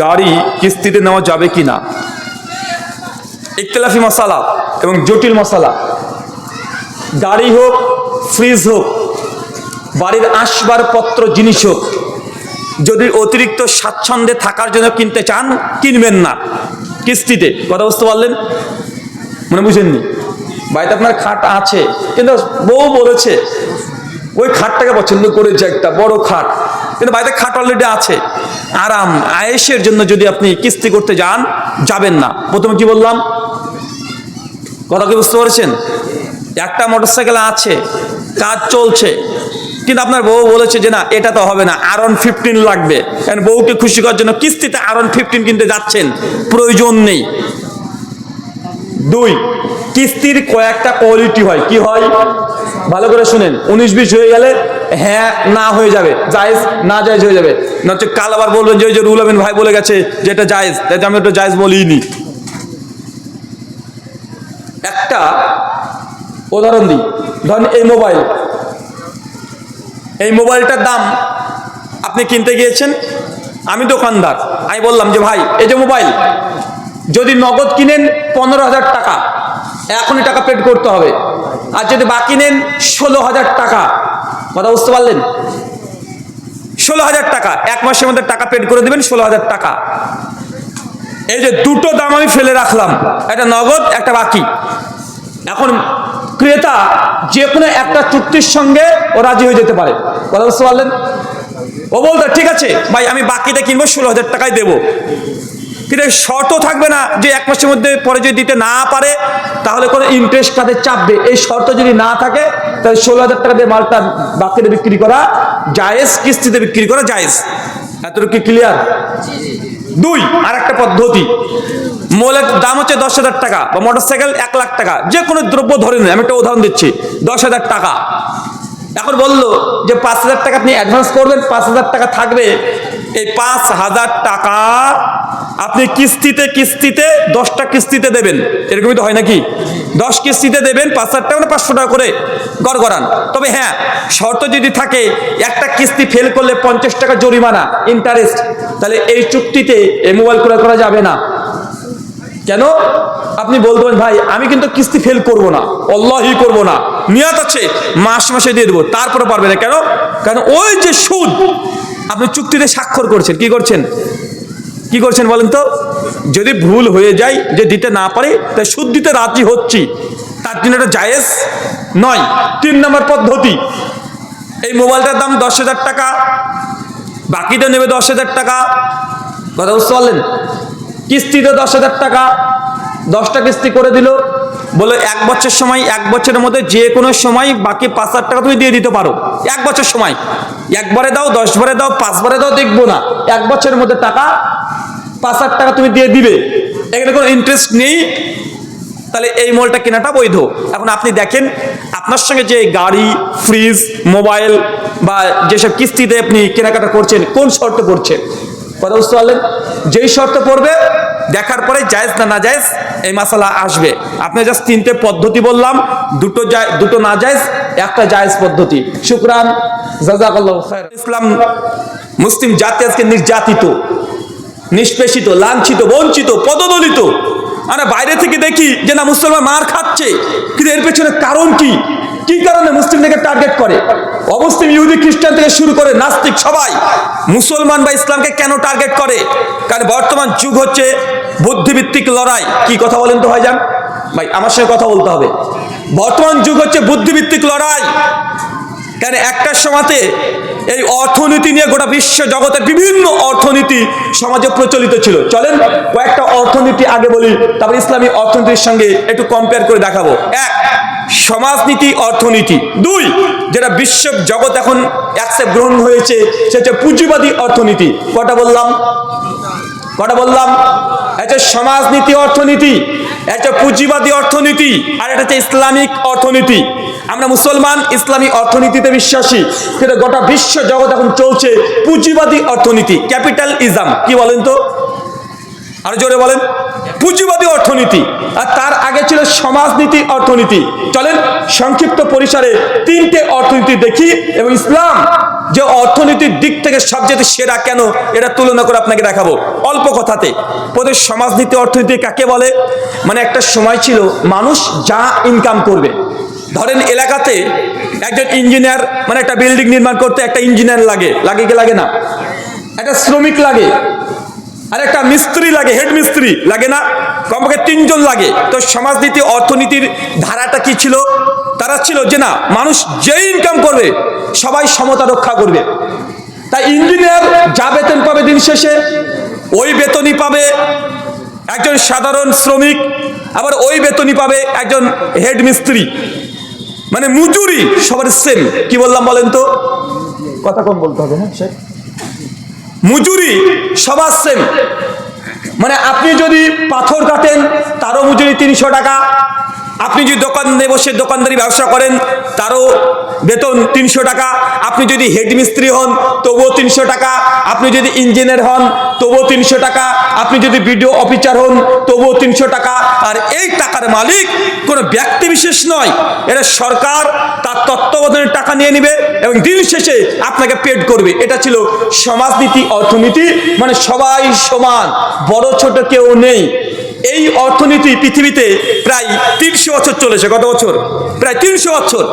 গাড়ি কিস্তিতে নেওয়া যাবে কি না ইকতলাফি মশালা এবং জটিল মশালা। গাড়ি হোক ফ্রিজ হোক, বাড়ির আসবাবপত্র জিনিস হোক, যদি অতিরিক্ত স্বাচ্ছন্দ্যে থাকার জন্য কিনতে চান, কিনবেন না। কিস্তিতে। কথা বুঝতে পারলেন? মানে বুঝেননি? বাড়িতে আপনার খাট আছে, কিন্তু বউ বলেছে, ওই খাটটাকে পছন্দ করেছে একটা বড় খাট। কিন্তু বাড়িতে খাট অলরেডি আছে। আরাম আয়েসের জন্য যদি আপনি কিস্তি করতে যান, যাবেন না। প্রথমে কি বললাম? কথা কি বুঝতে পারছেন? একটা মোটরসাইকেল আছে, কাজ চলছে, কিন্তু আপনার বউ বলেছে যে না, এটা তো হবে না আর ওয়ান ফিফটিন লাগবে। কারণ বউকে খুশি করার জন্য কিস্তিতে আর ওয়ান ফিফটিন কিনতে যাচ্ছেন, প্রয়োজন নেই। দুই, কিস্তির কয়েকটা কোয়ালিটি হয়। কি হয়? ভালো করে শুনেন, উনিশ বিশ হয়ে গেলে হ্যাঁ না হয়ে যাবে, জায়েজ, না জায়েজ হয়ে যাবে। না হচ্ছে কাল আবার বলবেন যে ওই যে রুল আমিন ভাই বলে গেছে যে এটা জায়েজ তাই আমি ওটা জায়েজ বলিনি। একটা উদাহরণ দিই, ধরেন এই মোবাইল, এই মোবাইলটার দাম আপনি কিনতে গিয়েছেন, আমি দোকানদার, আমি বললাম যে ভাই, এই যে মোবাইল, যদি নগদ কিনেন পনেরো হাজার টাকা, এখনই টাকা পেড করতে হবে। আর যদি বাকি নেন, ষোলো হাজার টাকা। কথা বুঝতে পারলেন? ষোলো হাজার টাকা। এক মাসের মধ্যে টাকা পেড করে দেবেন, ষোলো হাজার টাকা। এই যে দুটো দাম আমি ফেলে রাখলাম। একটা নগদ, একটা বাকি। এখন ক্রেতা যে কোনো একটা চুক্তির সঙ্গে ও রাজি হয়ে যেতে পারে। কথা বুঝতে পারলেন? ও বলতো, ঠিক আছে, ভাই, আমি বাকিটা কিনবো, ষোলো হাজার টাকায় দেবো। কিন্তু শর্ত থাকবে না যে এক মাসের মধ্যে পরে যদি দিতে না পারে, তাহলে কোনো ইন্টারেস্ট তাদের চাপবে? এই শর্ত যদি না থাকে, তাহলে ষোলো হাজার টাকা দিয়ে মালটা বাকিতে বিক্রি করা জায়েজ, কিস্তিতে বিক্রি করা জায়েজ। এতটুকু ক্লিয়ার দুই আর একটা পদ্ধতি। মোলের দাম হচ্ছে দশ হাজার টাকা বা মোটরসাইকেল এক লাখ টাকা। যে কোনো দ্রব্য ধরে নেন, আমি একটা উদাহরণ দিচ্ছি, দশ হাজার টাকা। এখন বলল যে পাঁচ হাজার টাকা আপনি অ্যাডভান্স করবেন, পাঁচ হাজার টাকা থাকবে এই পাঁচ হাজার টাকা আপনি কিস্তিতে কিস্তিতে দশটা কিস্তিতে দেবেন। এরকমই তো হয় নাকি? দশ কিস্তিতে দেবেন, পাঁচ হাজার টাকা পাঁচশো টাকা করে গড় গড়ান তবে হ্যাঁ শর্ত যদি থাকে, একটা কিস্তি ফেল করলে পঞ্চাশ টাকা জরিমানা ইন্টারেস্ট তাহলে এই চুক্তিতে এই মোবাইল ক্রয় করা যাবে না। কেন? আপনি বলবেন, ভাই, আমি কিন্তু কিস্তি ফেল করব না। অল্লাহি করব না। নিয়ত আছে, মাস মাসে দিয়ে দেবো। তারপরে পারবে না। কেন? কারণ ওই যে সুদ আপনি চুক্তিতে স্বাক্ষর করছেন, কি করছেন? কি করছেন বলেন তো? যদি ভুল হয়ে যায়, যে দিতে না পারি, তাই সুদ দিতে রাজি হচ্ছি। তার জন্য এটা জায়েজ নয়। তিন নম্বর পদ্ধতি। এই মোবাইলটার দাম দশ হাজার টাকা বাকিতে নেবে দশ হাজার টাকা। কথা বুঝতে পারলেন? কিস্তিতে দশ হাজার টাকা দশটা কিস্তি করে দিল, বলে এক বছর সময়, এক বছরের মধ্যে যে কোনো সময় বাকি পাঁচ হাজার টাকা তুমি দিয়ে দিতে পারো। এক বছর সময়। একবারে দাও, দশবারে দাও, পাঁচবারে দাও, দেখব না। এক বছরের মধ্যে টাকা, পাঁচ হাজার টাকা তুমি দিয়ে দিবে। এখানে কোনো ইন্টারেস্ট নেই। তাহলে এই মলটা কেনাটা বৈধ। এখন আপনি দেখেন, আপনার সঙ্গে যে গাড়ি ফ্রিজ মোবাইল বা যেসব কিস্তিতে আপনি কেনাকাটা করছেন, কোন শর্ত করছেন কথা বুঝতে পারলেন? যেই শর্ত পড়বে দেখার পরে জায়েজ না না জায়েজ, এই মশালা আসবে। আপনি জাস্ট তিনটে পদ্ধতি বললাম, দুটো দুটো না জায়েজ, একটা জায়েজ পদ্ধতি। শুক্রান জাজাকাল্লাহ ইসলাম মুসলিম জাতি আজকে নির্যাতিত, নিষ্পেষিত, লাঞ্ছিত, বঞ্চিত, পদদলিত। আমরা বাইরে থেকে দেখি যে না, মুসলমান মার খাচ্ছে। কিন্তু এর পেছনে কারণ কি? কি কারণে মুসলিমদেরকে টার্গেট করে? অমুসলিম ইহুদি, খ্রিস্টান থেকে শুরু করে নাস্তিক সবাই মুসলমান বা ইসলামকে কেন টার্গেট করে? কারণ বর্তমান যুগ হচ্ছে বুদ্ধিভিত্তিক লড়াই। কি কথা বলেন তো ভাইজান? ভাই, আমার সঙ্গে কথা বলতে হবে। বর্তমান যুগ হচ্ছে বুদ্ধিভিত্তিক লড়াই। কেন একটা সমাজে এই অর্থনীতি নিয়ে গোটা বিশ্ব জগতের বিভিন্ন অর্থনীতি সমাজে প্রচলিত ছিল। চলেন কয়েকটা অর্থনীতি আগে বলি, তারপর ইসলামী অর্থনীতির সঙ্গে একটু কম্পেয়ার করে দেখাবো। এক সমাজনীতি, অর্থনীতি। দুই, যেটা বিশ্ব জগৎ এখন অ্যাকসেপ্ট গ্রহণ হয়েছে, সেটা পুঁজিবাদী অর্থনীতি। কটা বললাম? কটা বললাম? একটা সমাজনীতি, অর্থনীতি। একটা পুঁজিবাদী অর্থনীতি। আর এটা হচ্ছে ইসলামিক অর্থনীতি। আমরা মুসলমান, ইসলামী অর্থনীতিতে বিশ্বাসী। কিন্তু গোটা বিশ্ব জগৎ এখন চলছে পুঁজিবাদী অর্থনীতি ক্যাপিটাল ইজাম কি বলেন তো? আরও জোরে বলেন। পুঁজিবাদী অর্থনীতি আর তার আগে ছিল সমাজনীতি অর্থনীতি। চলেন সংক্ষিপ্ত পরিসরে তিনটে অর্থনীতি দেখি এবং ইসলাম যে অর্থনীতির দিক থেকে সবচেয়ে সেরা কেন, এটা তুলনা করে আপনাকে দেখাবো। অল্প কথাতে। প্রতি সমাজনীতি অর্থনীতি কাকে বলে? মানে একটা সময় ছিল মানুষ যা ইনকাম করবে। ধরেন এলাকাতে একজন ইঞ্জিনিয়ার মানে একটা বিল্ডিং নির্মাণ করতে একটা ইঞ্জিনিয়ার লাগে। লাগে কি লাগে না? একটা শ্রমিক লাগে। আর একটা মিস্ত্রি লাগে, হেড মিস্ত্রি লাগে না? কমপক্ষে তিনজন লাগে। তো সমাজনীতি, অর্থনীতির ধারাটা কি ছিল? তারা ছিল যে না, মানুষ যেই ইনকাম করবে, সবাই সমতা রক্ষা করবে। তাই ইঞ্জিনিয়ার যা বেতন পাবে দিন শেষে, ওই বেতনই পাবে একজন সাধারণ শ্রমিক, আবার ওই বেতনই পাবে একজন হেড মিস্ত্রি। মানে মজুরি সবার সেম কি বললাম বলেন তো? কথা কম বলতে হবে হ্যাঁ মজুরি সবার সেম মানে আপনি যদি পাথর কাটেন তারও মজুরি তিনশো টাকা। আপনি যদি দোকানে বসে দোকানদারি ব্যবসা করেন, তারও বেতন তিনশো টাকা। আপনি যদি হেড মিস্ত্রি হন, তবুও তিনশো টাকা। আপনি যদি ইঞ্জিনিয়ার হন, তবুও তিনশো টাকা। আপনি যদি বিডিও অফিসার হন, তবুও তিনশো টাকা। আর এই টাকার মালিক কোনো ব্যক্তি বিশেষ নয়। এটা সরকার, তার তত্ত্বাবধানের টাকা নিয়ে নেবে এবং দিন শেষে আপনাকে পেড করবে। এটা ছিল সমাজনীতি, অর্থনীতি। মানে সবাই সমান, বড় ছোট কেউ নেই। এই অর্থনীতি পৃথিবীতে প্রায় তিনশো বছর চলেছে, কত বছর? প্রায় তিনশো বছর।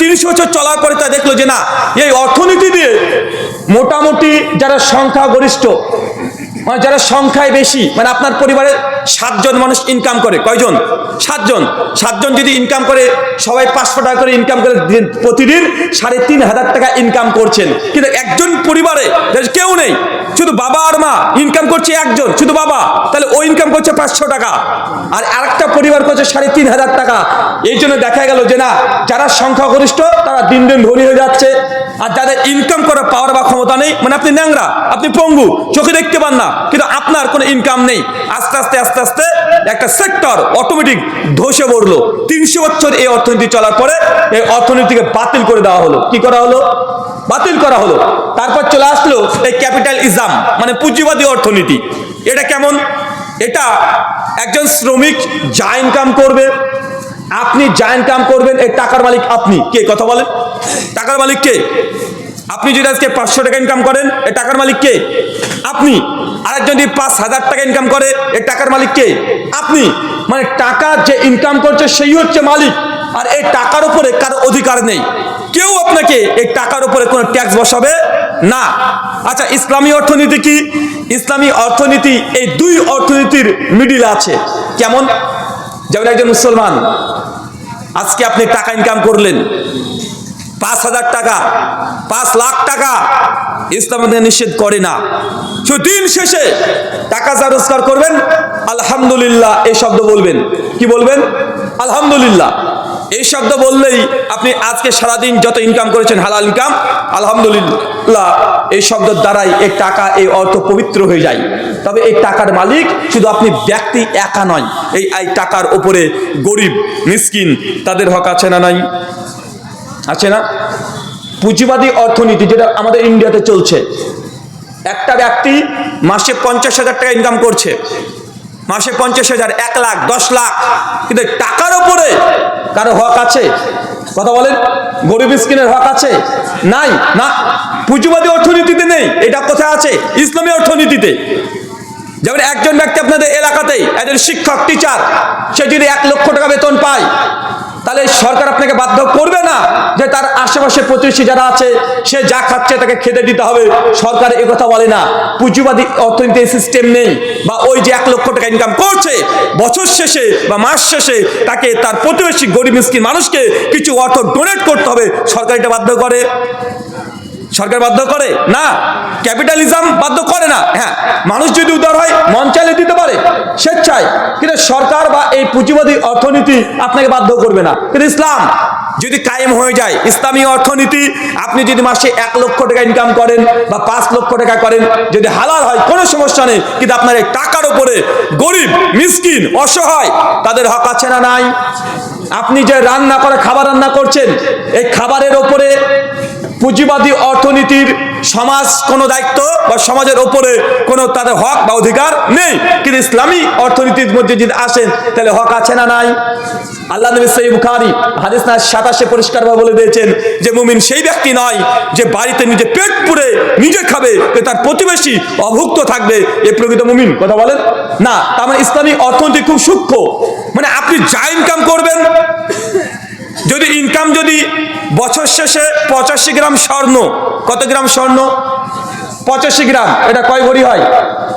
তিনশো বছর চলার পরে তা দেখল যে না, এই অর্থনীতি দিয়ে মোটামুটি যারা সংখ্যা গরিষ্ঠ মানে যারা সংখ্যায় বেশি মানে আপনার পরিবারে সাতজন মানুষ ইনকাম করে। কয়জন? সাতজন। সাতজন যদি ইনকাম করে, সবাই পাঁচশো টাকা করে ইনকাম করে প্রতিদিন সাড়ে তিন হাজার টাকা ইনকাম করছেন। কিন্তু একজন পরিবারে কেউ নেই। শুধু বাবা আর মা। ইনকাম করছে একজন, শুধু বাবা। তাহলে ও ইনকাম করছে পাঁচশো টাকা। আর আরেকটা পরিবার করছে সাড়ে তিন হাজার টাকা। এই জন্য দেখা গেল যে না, যারা সংখ্যাগরিষ্ঠ, তারা দিন দিন ধনী হয়ে যাচ্ছে। আর যাদের ইনকাম করার পাওয়ার বা ক্ষমতা নেই মানে আপনি ন্যাংরা, আপনি পঙ্গু, চোখে দেখতে পান না, কিন্তু আপনার কোনো ইনকাম নেই। আস্তে আস্তে আস্তে আস্তে আস্তে একটা সেক্টর অটোমেটিক ধসে পড়ল। তিনশো বছর এই অর্থনীতি চলার পরে এই অর্থনীতিকে বাতিল করে দেওয়া হলো। কি করা হলো? বাতিল করা হলো। তারপর চলে আসলো এই ক্যাপিটাল ইজাম মানে পুঁজিবাদী অর্থনীতি। এটা কেমন? এটা একজন শ্রমিক যা ইনকাম করবে, আপনি যা ইনকাম করবেন এই টাকার মালিক আপনি। কে? কথা বলেন। টাকার মালিক কে? আপনি যদি আজকে পাঁচশো টাকা ইনকাম করেন এই টাকার মালিক কে? আপনি। আরেকজন যদি পাঁচ হাজার টাকা ইনকাম করে এই টাকার মালিক কে? আপনি। মানে টাকা যে ইনকাম করছে, সেই হচ্ছে মালিক। আর এই টাকার উপরে কার অধিকার নেই। কেউ আপনাকে এই টাকার উপরে কোনো ট্যাক্স বসাবে না। আচ্ছা ইসলামী অর্থনীতি কি? ইসলামী অর্থনীতি, এই দুই অর্থনীতির মিডিল আছে। কেমন? যেমন একজন মুসলমান, আজকে আপনি টাকা ইনকাম করলেন। পাঁচ হাজার টাকা, পাঁচ লাখ টাকা ইসলাম নিষেধ করে না। দিন শেষে টাকা যা রোজগার করবেন, আলহামদুলিল্লাহ এই শব্দ বলবেন। কি বলবেন? আলহামদুলিল্লাহ। এই শব্দ বললেই আপনি আজকে সারাদিন যত ইনকাম করেছেন, হালাল ইনকাম আলহামদুলিল্লাহ এই শব্দের দ্বারাই এই টাকা, এই অর্থ পবিত্র হয়ে যায়। তবে এই টাকার মালিক শুধু আপনি ব্যক্তি একা নয়, এই এই টাকার ওপরে গরিব, মিসকিন, তাদের হক আছে না নাই? আছে না? পুঁজিবাদী অর্থনীতি যেটা আমাদের ইন্ডিয়াতে চলছে। একটা ব্যক্তি মাসে পঞ্চাশ হাজার টাকা ইনকাম করছে। মাসে পঞ্চাশ হাজার, এক লাখ, দশ লাখ। কিন্তু টাকার ওপরে কারও হক আছে? কথা বলেন, গরিব স্কিনের হক আছে? নাই, না। পুঁজিবাদী অর্থনীতিতে নেই, এটা কোথায় আছে? ইসলামী অর্থনীতিতে। যেমন একজন ব্যক্তি আপনাদের এলাকাতেই, একজন শিক্ষক টিচার সে যদি এক লক্ষ টাকা বেতন পায় তাহলে সরকার আপনাকে বাধ্য করবে না যে তার আশেপাশে প্রতিবেশী যারা আছে, সে যা খাচ্ছে তাকে খেতে দিতে হবে। সরকার কথা বলে না। পুঁজিবাদী অর্থনীতি সিস্টেম নেই বা ওই যে এক লক্ষ টাকা ইনকাম করছে, বছর শেষে বা মাস শেষে তাকে তার প্রতিবেশী গরিব মিসকিন মানুষকে কিছু অর্থ ডোনেট করতে হবে। সরকার এটা বাধ্য করে। সরকার বাধ্য করে? না। ক্যাপিটালিজম বাধ্য করে না। হ্যাঁ মানুষ যদি উদার হয়, মন চাইলে দিতে পারে, স্বেচ্ছায়। কিন্তু সরকার বা এই পুঁজিবাদী অর্থনীতি আপনাকে বাধ্য করবে না। কিন্তু ইসলাম যদি কায়েম হয়ে যায়, ইসলামী অর্থনীতি, আপনি যদি মাসে এক লক্ষ টাকা ইনকাম করেন বা পাঁচ লক্ষ টাকা করেন, যদি হালাল হয়, কোনো সমস্যা নেই। কিন্তু আপনার এই টাকার উপরে গরিব, মিসকিন, অসহায়, তাদের হক আছে না নাই? আপনি যে রান্না করে, খাবার রান্না করছেন, এই খাবারের ওপরে পুঁজিবাদী অর্থনীতির সমাজ কোনো দায়িত্ব বা সমাজের ওপরে কোনো তাদের হক বা অধিকার নেই। কিন্তু ইসলামী অর্থনীতির মধ্যে যদি আসেন, তাহলে হক আছে না নাই? আল্লাহ নবী সহি বুখারি হাদিস না সাতাশে পরিষ্কারভাবে বলে দিয়েছেন যে, মুমিন সেই ব্যক্তি নয় যে বাড়িতে নিজে পেট পুরে নিজে খাবে তার প্রতিবেশী অভুক্ত থাকবে, এ প্রকৃত মুমিন। কথা বলেন? না, তার মানে ইসলামী অর্থনীতি খুব সূক্ষ্ম। মানে আপনি যা ইনকাম করবেন যদি ইনকাম যদি বছর শেষে পঁচাশি গ্রাম স্বর্ণ, কত গ্রাম স্বর্ণ? পঁচাশি গ্রাম, এটা কয় ভরি হয়?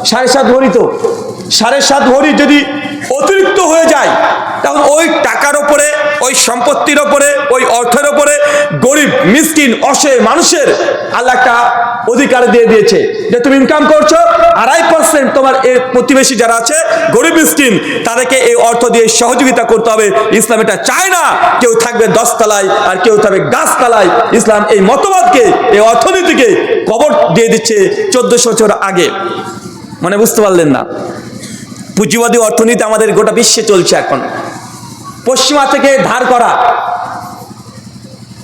সাড়ে সাত ভরি তো। সাড়ে সাত ভরি যদি অতিরিক্ত হয়ে যায় তখন ওই টাকার ওপরে ওই সম্পত্তির ওপরে ওই অর্থের ওপরে গরিব, মিসকিন, অসহায় মানুষের আল্লাহ একটা অধিকার দিয়ে দিয়েছে যে তুমি ইনকাম করছ, আড়াই পার্সেন্ট তোমার এর প্রতিবেশী যারা আছে, গরিব, মিসকিন, তাদেরকে এই অর্থ দিয়ে সহযোগিতা করতে হবে। ইসলাম এটা চায় না। কেউ থাকবে দশতলায় আর কেউ থাকবে গাছতলায়। ইসলাম এই মতবাদকে, এই অর্থনীতিকে কবর দিয়ে দিচ্ছে চোদ্দশো বছর আগে। মানে বুঝতে পারলেন না। পুঁজিবাদী অর্থনীতি আমাদের গোটা বিশ্বে চলছে এখন। পশ্চিমা থেকে ধার করা।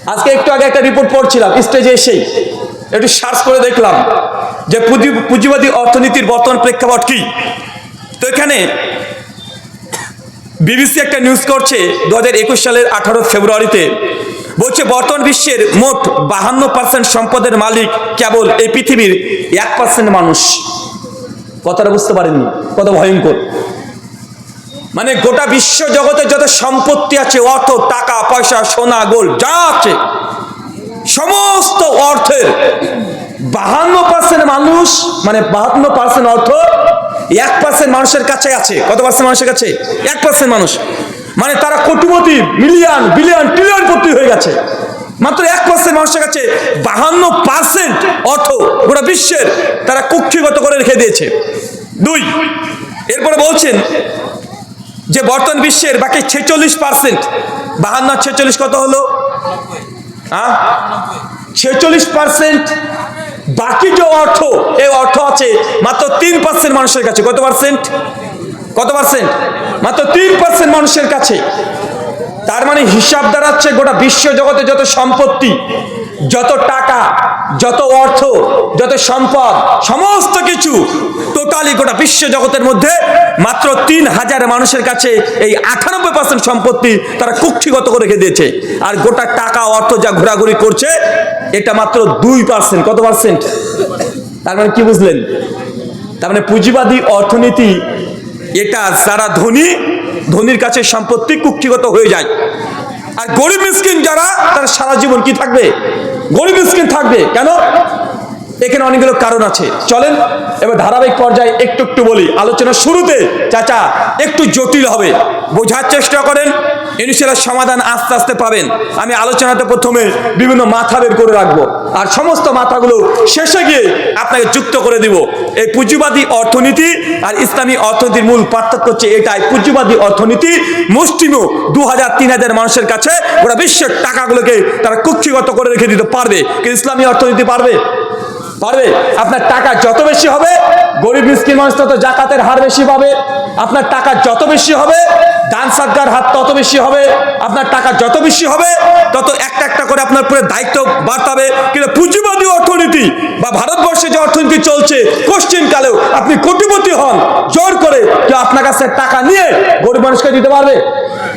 আজকে একটু আগে একটা রিপোর্ট পড়ছিলাম স্টেজে এসেই। একটু সার্চ করে দেখলাম যে পুঁজি- পুঁজিবাদী অর্থনীতির বর্তমান প্রেক্ষাপট কি। তো এখানে বিবিসি একটা নিউজ করছে দু হাজার একুশ সালের আঠারো ফেব্রুয়ারিতে। বলছে, বর্তমান বিশ্বের মোট বাহান্ন পার্সেন্ট সম্পদের মালিক কেবল এই পৃথিবীর এক পার্সেন্ট মানুষ। কথাটা বুঝতে পারেননি কত ভয়ঙ্কর। মানে গোটা বিশ্ব জগতে যত সম্পত্তি আছে, অর্থ, টাকা, পয়সা, সোনা গোল্ড যা আছে, সমস্ত অর্থের বাহান্ন পার্সেন্ট মানুষ মানে বাহান্ন পার্সেন্ট অর্থ এক পার্সেন্ট মানুষের কাছে আছে। কত পার্সেন্ট মানুষের কাছে? এক পার্সেন্ট মানুষ। মানে তারা কোটিপতি মিলিয়ন বিলিয়ন ট্রিলিয়ন পতি হয়ে গেছে। মাত্র এক পার্সেন্ট মানুষের কাছে বাহান্ন পার্সেন্ট অর্থ গোটা বিশ্বের তারা কুক্ষিগত করে রেখে দিয়েছে। দুই, এরপরে বলছেন যে বর্তমান বিশ্বের বাকি ছেচল্লিশ পার্সেন্ট, বাহান্ন, ছেচল্লিশ কত হলো? হ্যাঁ ছেচল্লিশ পার্সেন্ট বাকি যে অর্থ, এই অর্থ আছে মাত্র তিন পার্সেন্ট মানুষের কাছে। কত পার্সেন্ট? কত পার্সেন্ট? মাত্র তিন পার্সেন্ট মানুষের কাছে। তার মানে হিসাব দাঁড়াচ্ছে গোটা বিশ্ব জগতে যত সম্পত্তি, যত টাকা, যত অর্থ, যত সম্পদ, সমস্ত কিছু টোটালি গোটা বিশ্ব জগতের মধ্যে মাত্র তিন হাজার মানুষের কাছে এই আটানব্বই পার্সেন্ট সম্পত্তি তারা কুক্ষিগত করে রেখে দিয়েছে। আর গোটা টাকা, অর্থ যা ঘোরাঘুরি করছে, এটা মাত্র দুই পার্সেন্ট কত পার্সেন্ট তার মানে কি বুঝলেন? তার মানে পুঁজিবাদী অর্থনীতি, এটা যারা ধনী ধনীর কাছে সম্পত্তি কুক্ষিগত হয়ে যায়। আর গরিব মিসকিন যারা, তার সারা জীবন কি থাকবে? গরিব মিসকিন থাকবে। কেন? এখানে অনেকগুলো কারণ আছে। চলেন, এবার ধারাবাহিক পর্যায়ে একটু একটু বলি। আলোচনা শুরুতে, চাচা, একটু জটিল হবে। বোঝার চেষ্টা করেন। ইনশাল্লাহ সমাধান আস্তে আস্তে পাবেন। আমি আলোচনাতে প্রথমে বিভিন্ন মাথা বের করে রাখব। আর সমস্ত মাথাগুলো শেষে গিয়ে আপনাকে যুক্ত করে দিব। এই পুঁজিবাদী অর্থনীতি আর ইসলামী অর্থনীতির মূল পার্থক্য হচ্ছে এটাই। পুঁজিবাদী অর্থনীতি মুষ্টিমো দু হাজার তিন হাজার মানুষের কাছে ওরা বিশ্বের টাকাগুলোকে তারা কুক্ষিগত করে রেখে দিতে পারবে। কিন্তু ইসলামী অর্থনীতি পারবে? পারবে। আপনার টাকা যত বেশি হবে, গরিব, মিসকিন মানুষ তত জাকাতের হার বেশি পাবে। আপনার টাকা যত বেশি হবে দান সরকার হাত তত বেশি হবে, আপনার টাকা যত বেশি হবে, তত একটা একটা করে আপনার পুরো দায়িত্ব বাড়তাবে। কিন্তু পুঁজিবাদী অর্থনীতি বা ভারতবর্ষে যে অর্থনীতি চলছে, কোশ্চিন কালেও আপনি কোটিপতি হন, জোর করে কেউ আপনার কাছে টাকা নিয়ে গরিব মানুষকে দিতে পারবে?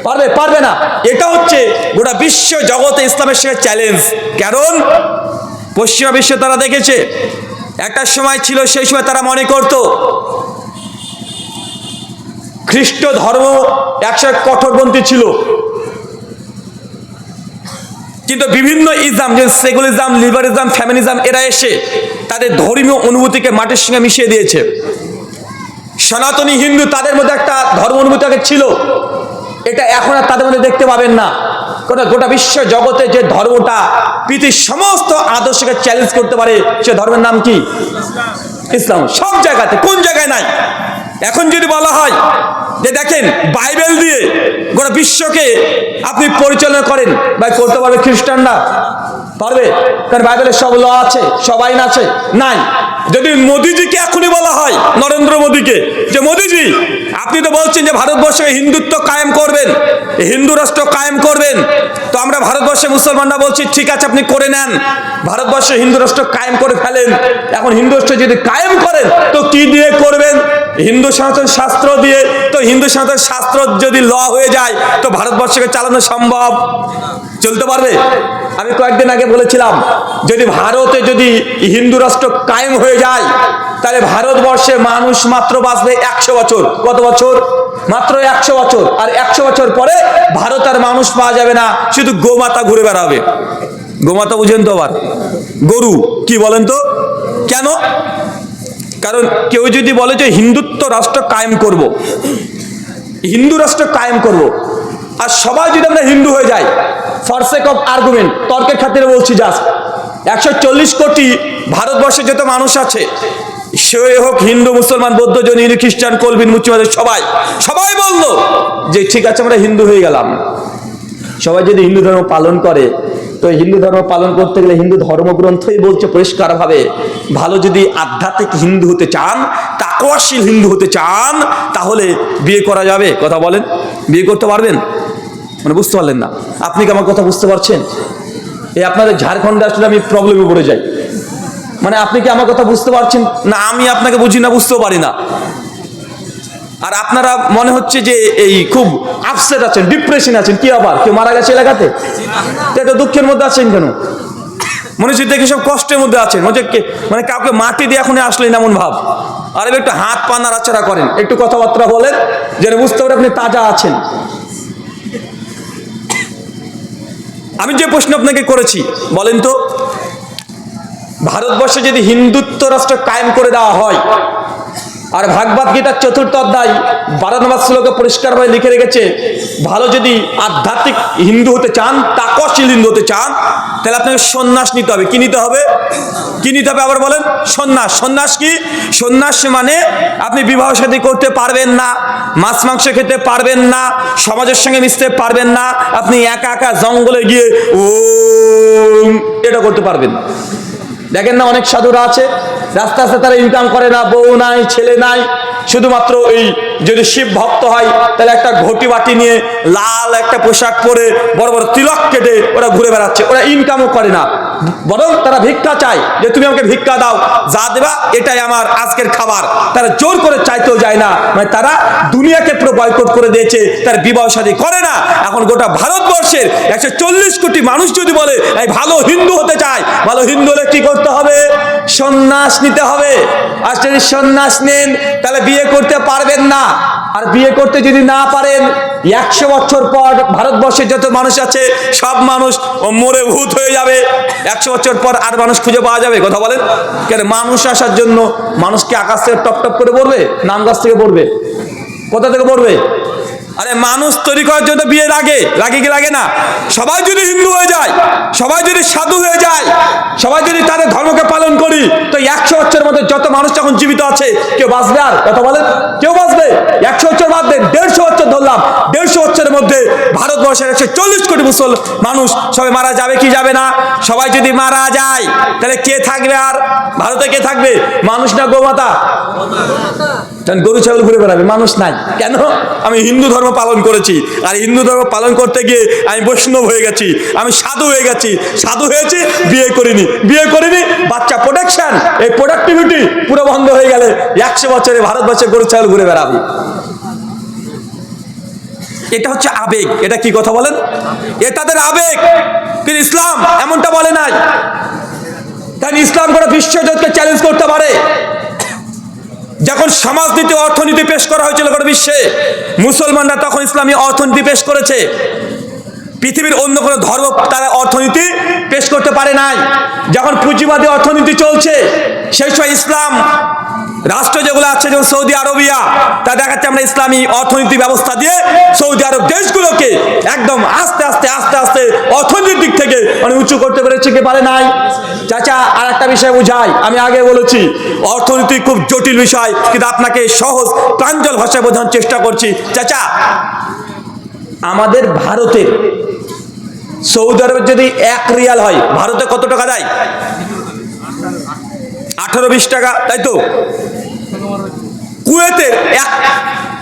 পারবে? পারবে না। এটা হচ্ছে গোটা বিশ্ব জগতে ইসলামের সঙ্গে চ্যালেঞ্জ কারণ পশ্চিমা বিশ্বে তারা দেখেছে, একটা সময় ছিল, সেই সময় তারা মনে করত খ্রিস্ট ধর্ম একশো কঠোরপন্থী ছিল। কিন্তু বিভিন্ন ইসলাম, যে সেকুলারিজম লিবারিজম ফ্যামিলিজম, এরা এসে তাদের ধর্মীয় অনুভূতিকে মাটির সঙ্গে মিশিয়ে দিয়েছে। সনাতনী হিন্দু তাদের মধ্যে একটা ধর্ম অনুভূতি আগে ছিল। এটা এখন আর তাদের মধ্যে দেখতে পাবেন না। গোটা গোটা বিশ্ব জগতে যে ধর্মটা পৃথিবীর সমস্ত আদর্শকে চ্যালেঞ্জ করতে পারে, সে ধর্মের নাম কি? ইসলাম। সব জায়গাতে, কোন জায়গায় নাই। এখন যদি বলা হয় যে দেখেন বাইবেল দিয়ে গোটা বিশ্বকে আপনি পরিচালনা করেন বা করতে পারবে খ্রিস্টানরা? পারবে? কারণ বাইবেলের সব ল আছে, সব আইন আছে, নাই। যদি মোদিজিকে এখনই বলা হয়, নরেন্দ্র মোদিকে, যে মোদিজি, আপনি তো বলছেন যে ভারতবর্ষে হিন্দুত্ব কায়েম করবেন হিন্দু রাষ্ট্র কায়েম করবেন, তো আমরা ভারতবর্ষে মুসলমানরা বলছি, ঠিক আছে, আপনি করে নেন। ভারতবর্ষে হিন্দু রাষ্ট্র কায়েম করে ফেলেন। এখন হিন্দু রাষ্ট্র যদি কায়েম করেন, তো কি দিয়ে করবেন? হিন্দু সনাতন শাস্ত্র দিয়ে, তো হিন্দু সনাতন শাস্ত্র যদি ল হয়ে যায়, তো ভারতবর্ষকে চালানো সম্ভব? চলতে পারবে? আমি কয়েকদিন আগে বলেছিলাম, যদি ভারতে যদি হিন্দু রাষ্ট্র কায়েম হয়ে যায়, তাহলে ভারতবর্ষে মানুষ মাত্র বাঁচবে একশো বছর। কত বছর? মাত্র একশো বছর। আর একশো বছর পরে ভারত আর মানুষ পাওয়া যাবে না, শুধু গোমাতা ঘুরে বেড়াবে। গোমাতা বুঝেন তো আবার। গরু, কি বলেন তো? কেন? কারণ কেউ যদি বলে যে হিন্দুত্ব রাষ্ট্র কায়েম করব। হিন্দু রাষ্ট্র কায়েম করব। আর সবাই যদি আমরা হিন্দু হয়ে যাই ফরসেক অফ আর্গুমেন্ট তর্কের খাতিরে বলছি জাস্ট একশো চল্লিশ কোটি ভারতবর্ষে যত মানুষ আছে, সে হোক হিন্দু, মুসলমান, বৌদ্ধ, জৈন খ্রিস্টান, কলবিন, মুচিবাদের সবাই সবাই বলল যে ঠিক আছে আমরা হিন্দু হয়ে গেলাম সবাই যদি হিন্দু ধর্ম পালন করে তো হিন্দু ধর্ম পালন করতে গেলে হিন্দু ধর্মগ্রন্থই বলছে পরিষ্কারভাবে, ভালো যদি আধ্যাত্মিক হিন্দু হতে চান, তাকওয়াশীল হিন্দু হতে চান, তাহলে বিয়ে করা যাবে। কথা বলেন, বিয়ে করতে পারবেন? মানে বুঝতে পারলেন না। আপনি কি আমার কথা বুঝতে পারছেন? এই আপনাদের ঝাড়খণ্ডে আসলে আমি প্রবলেমে পড়ে যাই। মানে আপনি কি আমার কথা বুঝতে পারছেন? না, আমি আপনাকে বুঝি না, বুঝতেও পারি না। আর আপনারা মনে হচ্ছে যে এই খুব আপসেট আছেন ডিপ্রেশন আছেন, কি আবার? কেউ মারা গেছে এলাকাতে? এটা দুঃখের মধ্যে আছেন কেন? মনে হচ্ছে দেখে সব কষ্টের মধ্যে আছেন। মনে কাউকে মাটি দিয়ে এখন আসলেন এমন ভাব। আর একটু হাত পা নাড়াচাড়া করেন। একটু কথাবার্তা বলেন, যেন বুঝতে পারে আপনি তাজা আছেন। আমি যে প্রশ্ন আপনাকে করেছি, বলেন তো, ভারতবর্ষে যদি হিন্দুত্ব রাষ্ট্র কায়েম করে দেওয়া হয় আর ভাগবত গীতার চতুর্থ অধ্যায় বারো নম্বর শ্লোকে পরিষ্কারভাবে লিখে রেখেছে, ভালো যদি আধ্যাত্মিক হিন্দু হতে চান তাকশীল হিন্দু হতে চান, তাহলে আপনাকে সন্ন্যাস নিতে হবে। কি নিতে হবে? কি নিতে হবে আবার বলেন? সন্ন্যাস। সন্ন্যাস কি? সন্ন্যাস মানে আপনি বিবাহ সাথী করতে পারবেন না, মাছ মাংস খেতে পারবেন না, সমাজের সঙ্গে মিশতে পারবেন না, আপনি একা একা জঙ্গলে গিয়ে ও এটা করতে পারবেন। দেখেন না অনেক সাধুরা আছে রাস্তা রাস্তা তারা ইনকাম করে না, বউ নাই, ছেলে নাই। শুধুমাত্র এই যদি শিব ভক্ত হয়, তাহলে একটা ঘটি বাটি নিয়ে লাল একটা পোশাক পরে বড় বড় তিলক কেটে ওরা ঘুরে বেড়াচ্ছে। ওরা ইনকামও করে না। বরং তারা ভিক্ষা চায় যে তুমি আমাকে ভিক্ষা দাও, যা দেবা এটাই আমার আজকের খাবার। তারা জোর করে চাইতেও যায় না। মানে তারা দুনিয়াকে পুরো বয়কট করে দিয়েছে, তার বিবাহ শাদী করে না। এখন গোটা ভারতবর্ষের একশো চল্লিশ কোটি মানুষ যদি বলে, এই ভালো হিন্দু হতে চায় ভালো হিন্দু হলে কি করতে হবে? সন্ন্যাস নিতে হবে। আর যদি সন্ন্যাস নেন, তাহলে বিয়ে করতে পারবেন না। আর বিয়ে করতে যদি না পারেন, একশো বছর পর ভারতবর্ষে যত মানুষ আছে, সব মানুষ মরে ভূত হয়ে যাবে। একশো বছর পর আর মানুষ খুঁজে পাওয়া যাবে, কথা বলেন। কেন মানুষ আসার জন্য মানুষকে আকাশ থেকে টপ টপ করে পড়বে, নাম গাছ থেকে পড়বে? কোথা থেকে পড়বে? আরে মানুষ তৈরি করার জন্য বিয়ে লাগে লাগে কি লাগে না? সবাই যদি হিন্দু হয়ে যায়, সবাই যদি সাধু হয়ে যায়, সবাই যদি তাদের ধর্মকে পালন করি, তো একশো বছরের মধ্যে যত মানুষ যখন জীবিত আছে, কেউ বাঁচবে আর, কথা বলেন? কেউ বাঁচবে? একশো বছর বাদ দেন দেড়শো বছর ধরলাম দেড়শো বছরের মধ্যে ভারতবর্ষের একশো চল্লিশ কোটি মুসল মানুষ সবাই মারা যাবে কি যাবে না? সবাই যদি মারা যায়, তাহলে কে থাকবে আর? ভারতে কে থাকবে? মানুষ না গোমাতা? গরু ছাগল ঘুরে বেড়াবে, মানুষ নাই। কেন? আমি হিন্দু ধর্ম পালন করেছি, আর হিন্দু ধর্ম পালন করতে গিয়ে আমি বৈষ্ণব হয়ে গেছি, আমি সাধু হয়ে গেছি। সাধু হয়েছি, বিয়ে করিনি। বিয়ে করিনি, বাচ্চা প্রোটেকশন এই প্রোডাক্টিভিটি পুরো বন্ধ হয়ে গেলে একশো বছরে ভারতবর্ষে গরু ছাগল ঘুরে বেড়াবে। এটা হচ্ছে আবেগ। এটা কি কথা বলেন? এ তাদের আবেগ। কিন্তু ইসলাম এমনটা বলে নাই। কারণ ইসলাম করে বিশ্বজগৎকে চ্যালেঞ্জ করতে পারে। যখন সমাজনীতি, অর্থনীতি পেশ করা হয়েছিল গোটা বিশ্বে, মুসলমানরা তখন ইসলামী অর্থনীতি পেশ করেছে। পৃথিবীর অন্য কোনো ধর্ম তারা অর্থনীতি পেশ করতে পারে নাই। যখন পুঁজিবাদী অর্থনীতি চলছে, সেই সময় ইসলাম রাষ্ট্র যেগুলো আছে, যেমন সৌদি আরবিয়া, তা দেখাচ্ছে আমরা ইসলামী অর্থনীতি ব্যবস্থা দিয়ে সৌদি আরব দেশগুলোকে একদম আস্তে আস্তে আস্তে আস্তে অর্থনীতির দিক থেকে মানে উঁচু করতে পেরেছে, কি পারে নাই? চাচা আর একটা বিষয় বুঝাই, আমি আগে বলেছি, অর্থনীতি খুব জটিল বিষয়, কিন্তু আপনাকে সহজ, প্রাঞ্জল ভাষায় বোঝানোর চেষ্টা করছি। চাচা, আমাদের ভারতের সৌদি আরবের যদি এক রিয়াল হয়, ভারতে কত টাকা দেয়? আঠারো, বিশ টাকা, তাই তো? কুয়েতের এক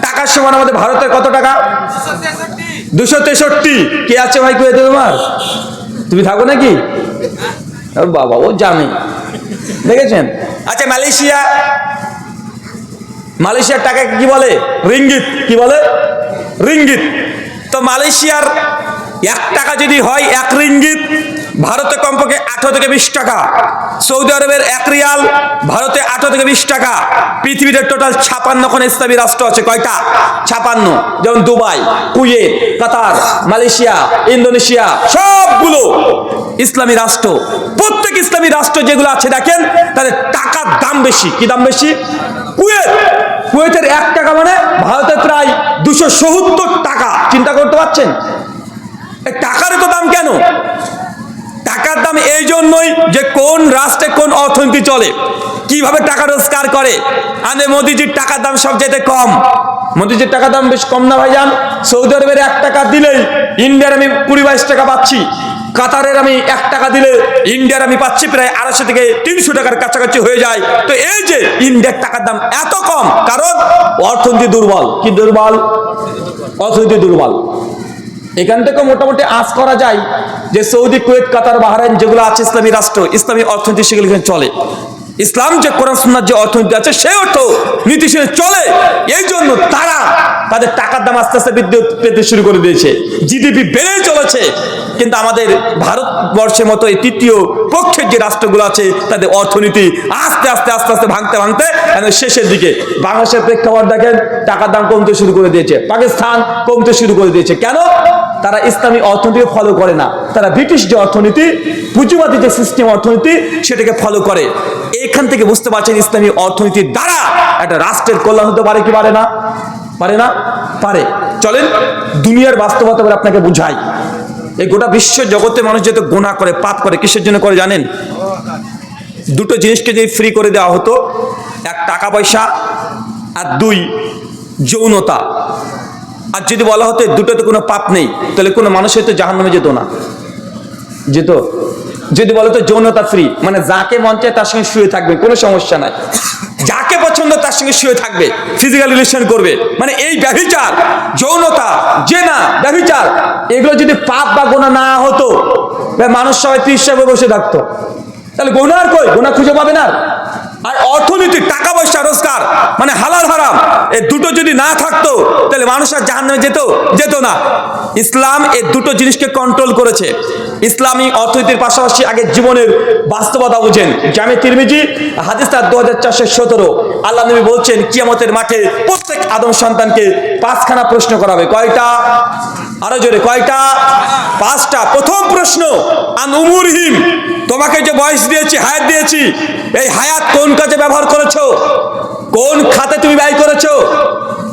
টাকার সমান আমাদের ভারতের কত টাকা? দুশো তেষট্টি। কে আছে ভাই কুয়েতে তোমার? তুমি থাকো নাকি? বাবা, ও জানে। দেখেছেন? আচ্ছা মালয়েশিয়া। মালয়েশিয়ার টাকা কি বলে? রিঙ্গিত। কি বলে? রিঙ্গিত। তো মালয়েশিয়ার এক টাকা যদি হয় এক রিঙ্গিত ভারতে কমপক্ষে আঠারো থেকে বিশ টাকা, সৌদি আরবের এক রিয়াল, ভারতে আঠারো থেকে বিশ টাকা, পৃথিবীতে টোটাল ছাপান্ন খন ইসলামী রাষ্ট্র আছে। কয়টা? ছাপান্ন। যেমন Dubai, Kuwait, Qatar, Malaysia, Indonesia, সবগুলো ইসলামী রাষ্ট্র। প্রত্যেক ইসলামী রাষ্ট্র যেগুলো আছে, দেখেন, তাদের টাকার দাম বেশি। কি দাম বেশি? কুয়েত। কুয়েতের এক টাকা মানে ভারতে প্রায় দুশো টাকা। চিন্তা করতে পারছেন? এই টাকার তো দাম কেন? টাকার দাম এই জন্যই যে কোন রাষ্ট্রে কোন অর্থনীতি চলে, কীভাবে টাকা রোজগার করে। আনে মোদিজির টাকার দাম সব সবচাইতে কম। মোদিজির টাকার দাম বেশ কম না ভাইজান? সৌদি আরবের এক টাকা দিলেই ইন্ডিয়ার আমি কুড়ি বাইশ টাকা পাচ্ছি। কাতারের আমি এক টাকা দিলে ইন্ডিয়ার আমি পাচ্ছি প্রায় আড়াইশো থেকে তিনশো টাকার কাছাকাছি হয়ে যায়। তো এই যে ইন্ডিয়ার টাকার দাম এত কম, কারণ অর্থনীতি দুর্বল। কি দুর্বল? অর্থনীতি দুর্বল। এখান থেকে মোটামুটি আজ করা যায় যে সৌদি, কুয়েত, কাতার, বাহারাইন যেগুলো আছে ইসলামী রাষ্ট্র, ইসলামী অর্থনীতি সেগুলো চলে। ইসলাম যে সুন্নার যে অর্থনীতি আছে সেই অর্থ নীতি সে চলে। এই জন্য তারা তাদের টাকার দাম আস্তে আস্তে বৃদ্ধি পেতে শুরু করে দিয়েছে। জিডিপি বেড়ে চলেছে। কিন্তু আমাদের ভারতবর্ষের মতো এই তৃতীয় পক্ষের যে রাষ্ট্রগুলো আছে, তাদের অর্থনীতি আস্তে আস্তে আস্তে আস্তে ভাঙতে ভাঙতে শেষের দিকে বাংলাদেশের প্রেক্ষাপট দেখেন, টাকার দাম কমতে শুরু করে দিয়েছে। পাকিস্তান কমতে শুরু করে দিয়েছে। কেন? তারা ইসলামী অর্থনীতিকে ফলো করে না। তারা ব্রিটিশ যে অর্থনীতি, পুঁজিবাদী যে সিস্টেম অর্থনীতি, সেটাকে ফলো করে। এখান থেকে বুঝতে পারছেন ইসলামী অর্থনীতির দ্বারা একটা রাষ্ট্রের কল্যাণ হতে পারে কি পারে না? পারে না? পারে। চলেন, দুনিয়ার বাস্তবতা বলে আপনাকে বুঝাই। এই গোটা বিশ্ব জগতে মানুষ যেহেতু গোনা করে, পাপ করে, কিসের জন্য করে জানেন? দুটো জিনিসকে যদি ফ্রি করে দেওয়া হতো, এক টাকা পয়সা আর দুই যৌনতা। আর যদি বলা হতো দুটোতে কোনো পাপ নেই, তাহলে কোনো মানুষ হয়তো জাহান নামে যেত না। যেত। যদি বলো তো যৌনতা ফ্রি মানে যাকে মন চায় তার সঙ্গে শুয়ে থাকবে, কোনো সমস্যা নাই। যাকে পছন্দ তার সঙ্গে শুয়ে থাকবে ফিজিক্যাল রিলেশন করবে। মানে এই ব্যভিচার, যৌনতা, জেনা, ব্যভিচার, এগুলো যদি পাপ বা গোনা না হতো মানুষ সবাই ত্রিশ বসে থাকতো। তাহলে গোনার কই? গোনা খুঁজে পাবে না আর অর্থনীতি টাকা পয়সা রোজগার মানে হালাল হারাম এই দুটো যদি না থাকতো, তাহলে মানুষ আর জাহান্নামে যেত যেত না। ইসলাম এই দুটো জিনিসকে কন্ট্রোল করেছে। ইসলামী অর্থনীতির পাশাপাশি আগে জীবনের বাস্তবতা বুঝেন। জামে তিরমিজি হাদিস তার দু হাজার চারশো সতেরো। আল্লাহ নবী বলছেন, কিয়ামতের মাঠে প্রত্যেক আদম সন্তানকে পাঁচখানা প্রশ্ন করা হবে। কয়টা? আরও জোরে, কয়টা? পাঁচটা। প্রথম প্রশ্ন, আন উমুরহিম তোমাকে যে বয়স দিয়েছি, হায়াত দিয়েছি, এই হায়াত কোন কাজে ব্যবহার করেছ? কোন খাতে তুমি ব্যয় করেছ?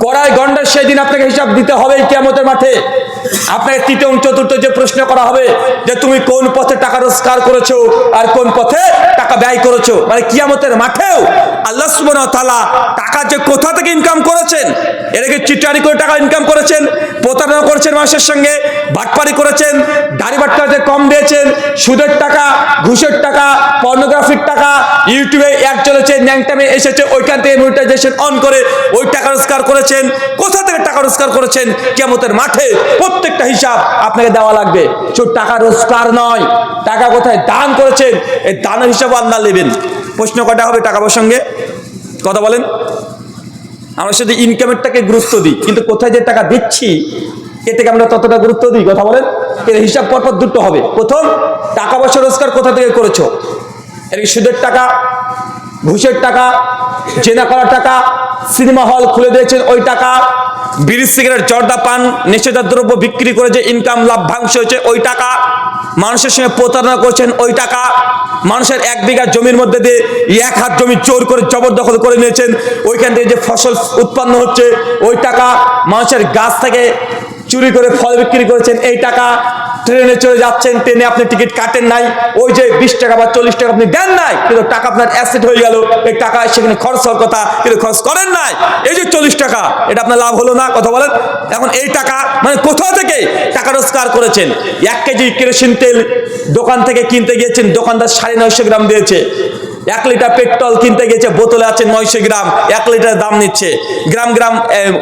কড়াই গন্ডার সেদিন আপনাকে হিসাব দিতে হবে কেমতের মাঠে। আপনাকে তৃতীয় চতুর্থ যে প্রশ্ন করা হবে যে তুমি কোন পথে টাকা রোজগার করেছ আর কোন পথে টাকা ব্যয় করেছ? মানে কিয়ামতের মাঠেও আল্লাহ সুবহানাহু ওয়া তাআলা টাকা যে কোথা থেকে ইনকাম করেছেন? এটাকে চিটারি করে টাকা ইনকাম করেছেন? প্রতারণা করেছেন মানুষের সঙ্গে? বাটপারি করেছেন? দাড়ি বাটকাতে কম দিয়েছেন? সুদের টাকা, ঘুষের টাকা পর্নোগ্রাফির টাকা, ইউটিউবে এক চলেছে ন্যাংটামে এসেছে, ওইখান থেকে মনিটাইজেশন অন করে ওই টাকা রোজগার করেছেন। কোথা থেকে টাকা রোজগার করেছেন? কেমতের মাঠে। প্রত্যেকটা হিসাব আপনাকে দেওয়া লাগবে। শুধু টাকা রোজগার নয়, টাকা কোথায় দান করেছেন, এই দানের হিসাব আল্লাহ নেবেন। প্রশ্ন কটা হবে টাকা প্রসঙ্গে? কথা বলেন। আমরা শুধু ইনকামেরটাকে গুরুত্ব দিই, কিন্তু কোথায় যে টাকা দিচ্ছি এ থেকে আমরা ততটা গুরুত্ব দিই, কথা বলেন। এর হিসাব পরপর দুটো হবে। প্রথম, টাকা পয়সা রোজগার কোথা থেকে করেছ? এর সুদের টাকা ঘুষের টাকা, জেনা করার টাকা, সিনেমা হল খুলে দিয়েছেন ওই টাকা, বিড়ি, সিগারেট, জর্দা পান দ্রব্য বিক্রি করে যে ইনকাম লাভ্যাংশ হয়েছে ওই টাকা, মানুষের সঙ্গে প্রতারণা করছেন ওই টাকা, মানুষের এক বিঘা জমির মধ্যে দিয়ে এক হাত জমি চোর করে জবরদখল করে নিয়েছেন, ওইখান থেকে যে ফসল উৎপন্ন হচ্ছে, ওই টাকা মানুষের গাছ থেকে চুরি করে ফল বিক্রি করেছেন, এই টাকা ট্রেনে চলে যাচ্ছেন, ট্রেনে আপনি টিকিট কাটেন নাই। ওই যে বিশ টাকা বা চল্লিশ টাকা আপনি দেন নাই, কিন্তু টাকা আপনার অ্যাসেট হয়ে গেল। এই টাকা সেখানে খরচ হওয়ার কথা, কিন্তু খরচ করেন নাই। এই যে চল্লিশ টাকা, এটা আপনার লাভ হলো না, কথা বলেন। এখন এই টাকা মানে কোথাও থেকে টাকা রোজগার করেছেন? এক কেজি কেরোসিন তেল দোকান থেকে কিনতে গিয়েছেন, দোকানদার সাড়ে নয়শো গ্রাম দিয়েছে। এক লিটার পেট্রোল কিনতে গেছে, বোতলে আছে নয়শো গ্রাম, এক লিটার দাম নিচ্ছে। গ্রাম গ্রাম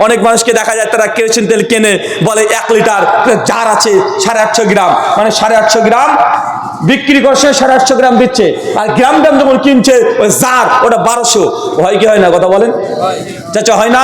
অনেক মানুষকে দেখা যায়, তারা কেরোসিন তেল কেনে, বলে এক লিটার, যার আছে সাড়ে আটশো গ্রাম। মানে সাড়ে আটশো গ্রাম বিক্রি করছে, সাড়ে আটশো গ্রাম দিচ্ছে। আর গ্রাম গ্রাম যখন কিনছে, ওই জার ওটা বারোশো। হয় কি হয় না, কথা বলেন? চাচা, হয় না?